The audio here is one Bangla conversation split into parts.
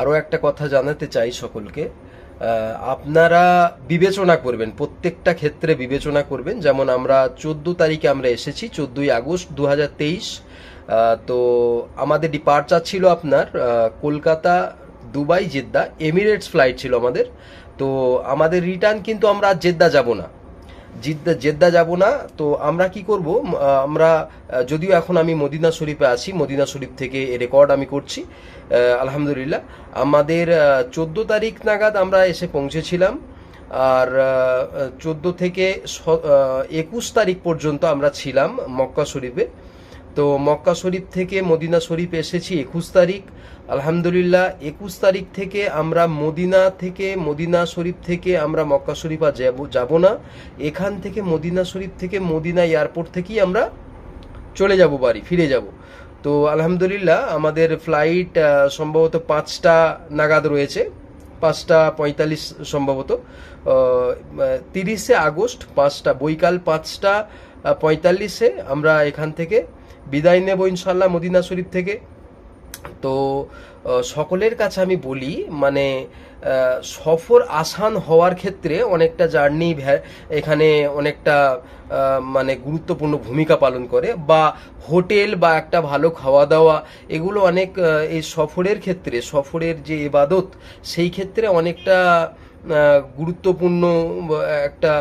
আরও একটা কথা জানাতে চাই সকলকে। আপনারা বিবেচনা করবেন, প্রত্যেকটা ক্ষেত্রে বিবেচনা করবেন। যেমন আমরা চোদ্দ তারিখে আমরা এসেছি, চোদ্দোই আগস্ট দু হাজার তেইশ তো আমাদের ডিপার্চার ছিল আপনার Kolkata, Dubai, Jeddah Emirates flight ছিল আমাদের। তো আমাদের রিটার্ন কিন্তু আমরা জেদ্দা যাব না। জিদ্দা জেদ্দা যাব না। তো আমরা কি করব? আমরা যদিও এখন আমি মদিনা শরীফে আছি, মদিনা শরীফ থেকে রেকর্ড আমি করছি। আলহামদুলিল্লাহ। আমাদের চোদ্দ তারিখ নাগাদ আমরা এসে পৌঁছেছিলাম। আর চোদ্দ থেকে একুশ তারিখ পর্যন্ত আমরা ছিলাম মক্কা শরীফে। তো মক্কা শরীফ থেকে মদিনা শরীফ এসেছি একুশ তারিখ। আলহামদুলিল্লাহ, একুশ তারিখ থেকে আমরা মদিনা থেকে, মদিনা শরীফ থেকে আমরা মক্কা শরীফ আর যাব না। এখান থেকে মদিনা শরীফ থেকে মদিনা এয়ারপোর্ট থেকেই আমরা চলে যাব বাড়ি, ফিরে যাব। তো আলহামদুলিল্লাহ, আমাদের ফ্লাইট সম্ভবত পাঁচটা নাগাদ রয়েছে। পাঁচটা পঁয়তাল্লিশ সম্ভবত। তিরিশে আগস্ট পাঁচটা, বৈকাল পাঁচটা পঁয়তাল্লিশে আমরা এখান থেকে বিদায় নেব ইনশাল্লাহ মদিনা শরীফ থেকে। তো সকলের কাছে আমি বলি মানে সফর আসান হওয়ার ক্ষেত্রে অনেকটা জার্নি এখানে অনেকটা মানে গুরুত্বপূর্ণ ভূমিকা পালন করে বা হোটেল বা একটা ভালো খাওয়া দাওয়া এগুলো অনেক এই সফরের ক্ষেত্রে, সফরের যে ইবাদত সেই ক্ষেত্রে অনেকটা গুরুত্বপূর্ণ একটা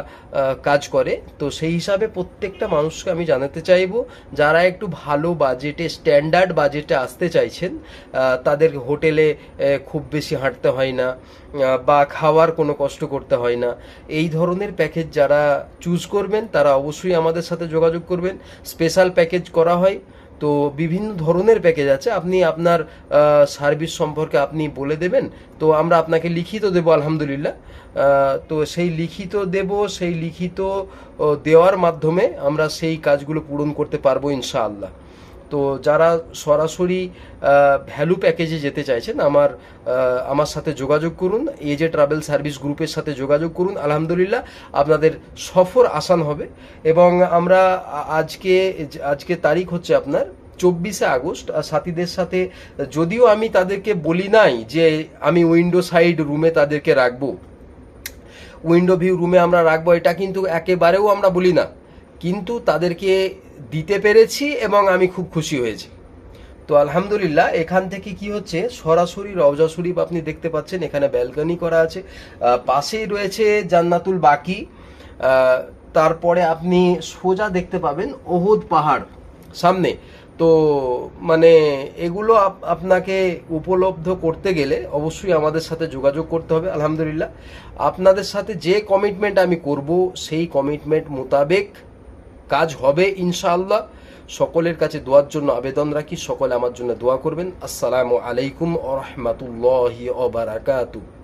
কাজ করে। তো সেই হিসাবে প্রত্যেকটা মানুষকে আমি জানাতে চাইব, যারা একটু ভালো বাজেটে, স্ট্যান্ডার্ড বাজেটে আসতে চাইছেন তাদের হোটেলে খুব বেশি হাঁটতে হয় না বা খাওয়ার কোনো কষ্ট করতে হয় না। এই ধরনের প্যাকেজ যারা চুজ করবেন, তারা অবশ্যই আমাদের সাথে যোগাযোগ করবেন। স্পেশাল প্যাকেজ করা হয় তো বিভিন্ন ধরনের প্যাকেজ আছে। আপনি আপনার সার্ভিস সম্পর্কে আপনি বলে দেবেন। তো আমরা আপনাকে লিখিত দেব, আলহামদুলিল্লাহ। তো সেই লিখিত দেব, সেই লিখিত দেওয়ার মাধ্যমে আমরা সেই কাজগুলো পূরণ করতে পারব, ইনশাআল্লাহ। তো যারা সরাসরি ভ্যালু প্যাকেজে যেতে চাইছেন, আমার আমার সাথে যোগাযোগ করুন। এজে ট্রাভেল সার্ভিস গ্রুপের সাথে যোগাযোগ করুন। আলহামদুলিল্লাহ, আপনাদের সফর আসান হবে। এবং আমরা আজকে আজকে তারিখ হচ্ছে আপনার চব্বিশে আগস্ট। আর সাথীদের সাথে, যদিও আমি তাদেরকে বলি নাই যে আমি উইন্ডো সাইড রুমে তাদেরকে রাখব। উইন্ডো ভিউ রুমে আমরা রাখব, এটা কিন্তু একেবারেও আমরা বলি না। কিন্তু তাদেরকে দিতে পেরেছি এবং আমি খুব খুশি হয়েছি। তো আলহামদুলিল্লাহ, এখান থেকে কি হচ্ছে? সরাসরি রওজা শরীফ আপনি দেখতে পাচ্ছেন, এখানে ব্যালকনি করা আছে। পাশেই রয়েছে জান্নাতুল বাকি। তারপরে আপনি সোজা দেখতে পাবেন ওহুদ পাহাড় সামনে। তো মানে এগুলো আপ- আপনাকে উপলব্ধ করতে গেলে অবশ্যই আমাদের সাথে যোগাযোগ করতে হবে, আলহামদুলিল্লাহ। আপনাদের সাথে যে কমিটমেন্ট আমি করব, সেই কমিটমেন্ট মোতাবেক কাজ হবে ইনশাআল্লাহ। সকলের কাছে দোয়ার জন্য আবেদন রাখি, সকলে আমার জন্য দোয়া করবেন। আসসালামু আলাইকুম ও রহমতুল্লাহি